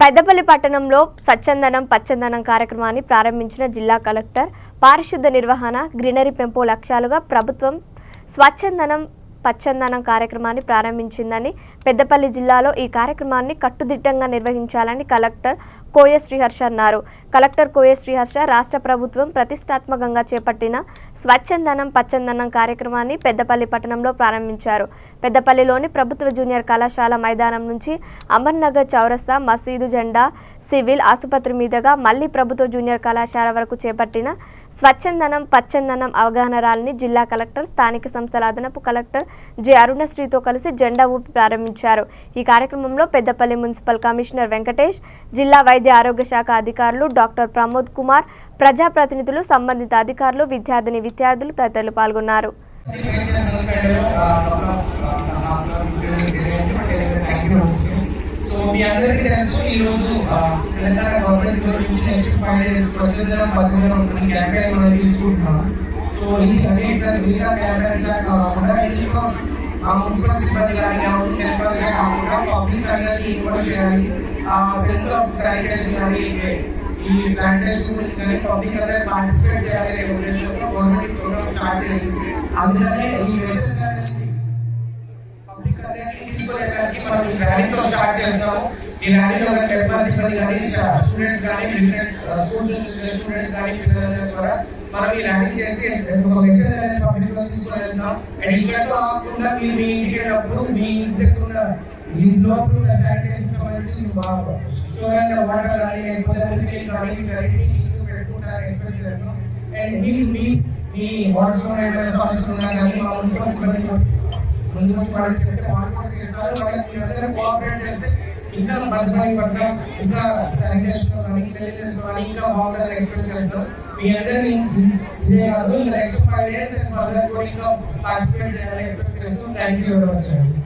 పెద్దపల్లి పట్టణంలో స్వచ్ఛందనం పచ్చందనం కార్యక్రమాన్ని ప్రారంభించిన జిల్లా కలెక్టర్ పారిశుద్ధ నిర్వహణ గ్రీనరీ పెంపు లక్ష్యాలుగా ప్రభుత్వం స్వచ్ఛందనం పచ్చందనం కార్యక్రమాన్ని ప్రారంభించిందని పెద్దపల్లి జిల్లాలో ఈ కార్యక్రమాన్ని కట్టుదిట్టంగా నిర్వహించాలని కలెక్టర్ కోయ శ్రీహర్ష అన్నారు. కలెక్టర్ కోయ శ్రీహర్ష రాష్ట్ర ప్రభుత్వం ప్రతిష్టాత్మకంగా చేపట్టిన స్వచ్ఛందనం పచ్చందనం కార్యక్రమాన్ని పెద్దపల్లి పట్టణంలో ప్రారంభించారు. పెద్దపల్లిలోని ప్రభుత్వ జూనియర్ కళాశాల మైదానం నుంచి అమర్నగర్ చౌరస్తా మసీదు జెండా సివిల్ ఆసుపత్రి మీదుగా మళ్ళీ ప్రభుత్వ జూనియర్ కళాశాల వరకు చేపట్టిన స్వచ్ఛందనం పచ్చందనం అవగాహన ర్యాలీని జిల్లా కలెక్టర్ స్థానిక సంస్థల అదనపు కలెక్టర్ జె. అరుణశ్రీతో కలిసి జెండా ఊపి ప్రారంభించారు. ఈ కార్యక్రమంలో పెద్దపల్లి మున్సిపల్ కమిషనర్ వెంకటేష్ జిల్లా వైద్య ఆరోగ్య శాఖ అధికారులు డాక్టర్ ప్రమోద్ కుమార్ ప్రజాప్రతినిధులు సంబంధిత అధికారులు విద్యార్థిని విద్యార్థులు తదితరులు పాల్గొన్నారు. సో మీ అందరికీ తెలుసు ఈ రోజు తెలంగాణ గవర్నమెంట్ ఈరోజు నెక్స్ట్ ఫైవ్ డేస్ స్వచ్ఛతనం పచ్చదనం ఉంటుంది క్యాంపెయిన్ మనం తీసుకుంటున్నాం. సో ఇది అదే ఇక్కడ మిగతా క్యాంపెయిన్స్ లా కాకుండా ఇది ఒక ఆ మున్సిపల్ సిబ్బంది కానీ కావచ్చు టెంపరీ గా కాకుండా పబ్లిక్ అందరికీ ఇన్వాల్వ్ చేయాలి ఆ సెన్స్ ఆఫ్ శానిటైజేషన్ కానీ ఈ ప్లాంటేషన్ గురించి కానీ పబ్లిక్ అందరూ పార్టిసిపేట్ చేయాలి అనే ఉద్దేశంతో గవర్నమెంట్ ప్రోగ్రామ్ స్టార్ట్ చేసింది అందుకనే ఈ మెసేజ్ అనేది పబ్లిక్ అందరికీ తీసుకోవడానికి మనం ఈ ర్యాలీతో స్టార్ట్ చేస్తాము ఈ ర్యాలీలో టెంపర్ సిబ్బంది కానీ స్టూడెంట్స్ కానీ డిఫరెంట్ స్కూల్స్ స్టూడెంట్స్ కానీ పిల్లలందరి ద్వారా మనం ఈ చేసి ఒక మెసేజ్ అనేది పబ్లిక్లో తీసుకుని వెళ్తాం అండ్ ఇక్కడ కాకుండా మీరు మీ ఇంటికి వెళ్ళినప్పుడు మీ ఇంటి దగ్గర ఉన్న మీ లోపల ఉన్న శానిటైజర్ సంబంధించి బాగా స్టోర్ వాటర్ కానీ లేకపోతే మిల్క్ కానీ ఇవన్నీ పెట్టుకుంటారు ఎక్స్పెక్ట్ చేస్తాం and me me me water ఏమైనా సమస్యలు ఉన్నా కానీ మా మున్సిపల్ సిబ్బంది ముందు నుంచి వాళ్ళు చెప్తే వాళ్ళు కూడా చేస్తారు. వాళ్ళకి మీరందరూ కోఆపరేట్ చేస్తే ఇంకా భద్రమై పట్ల ఇంకా శానిటేషన్ కానీ క్లీన్లెస్ కానీ ఇంకా బాగుంటుంది ఎక్స్పెక్ట్ చేస్తాం. మీ అందరినీ ఇదే కాదు ఇంకా నెక్స్ట్ ఫైవ్ డేస్ ఫర్దర్ కూడా ఇంకా పార్టిసిపేట్ చేయాలని ఎక్స్పెక్ట్ చేస్తాం థ్యాంక్ యూ వెరీ మచ్ అండి.